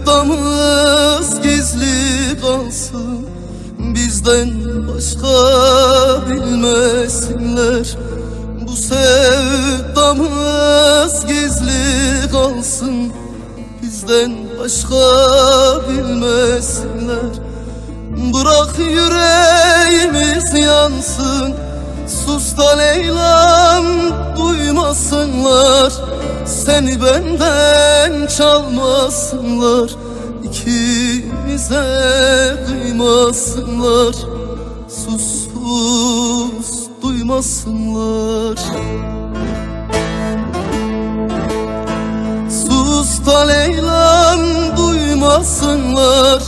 Sevdamız gizli kalsın. Bizden başka bilmesinler. Bu sevdamız gizli kalsın. Bizden başka bilmesinler. Bırak yüreğimiz yansın. Sus da Leyla'm duymasınlar. Seni benden çalmasınlar. İkimize kıymasınlar. Sus sus duymasınlar. Sus da Leyla'm duymasınlar.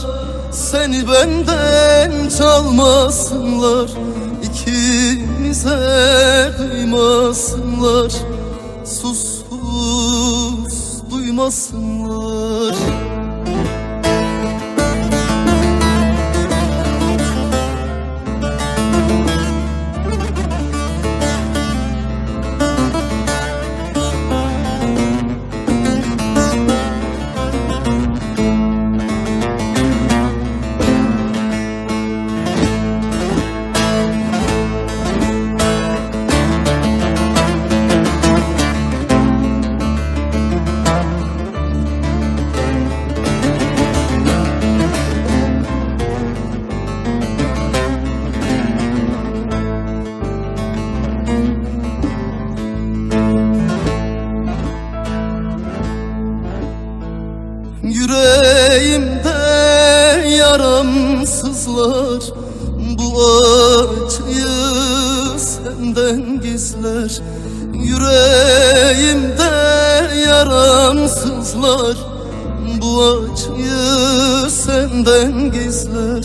Seni benden çalmasınlar İkimize kıymasınlar Sus sus duymasınlar yaramsızlar Bu acıyı senden gizler. Yüreğimde yaramsızlar Bu acıyı senden gizler.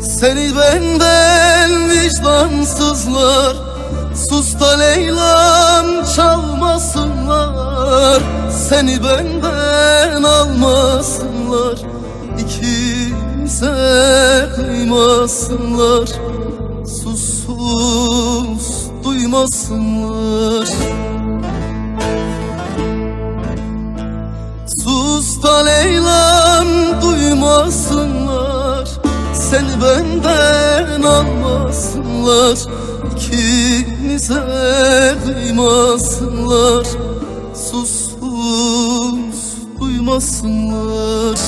Seni benden vicdansızlar Sus da Leyla'm çalmasınlar. Seni benden almasınlar İkimize kıymasınlar Sus duymasınlar. Sus da Leyla'm duymasınlar. Seni benden almasınlar İkimize kıymasınlar Sus sus duymasınlar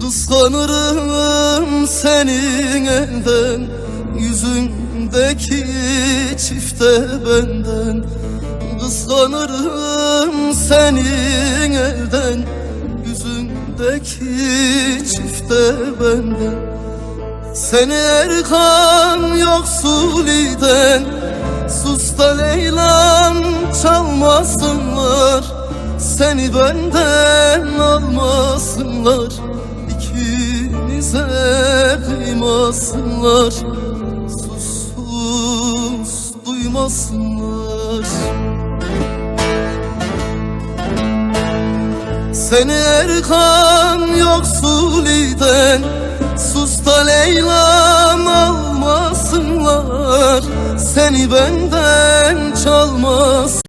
Kıskanırım senin elden Yüzündeki çifte benden. Kıskanırım senin elden Yüzündeki çifte benden. Seni Erkan yoksul iden Sus da Leyla'm çalmasınlar. Seni benden almasınlar İkimize kıymasınlar Sus sus duymasınlar. Seni Erkan yoksul iden Sus da Leyla'm almasınlar. Seni benden çalmaz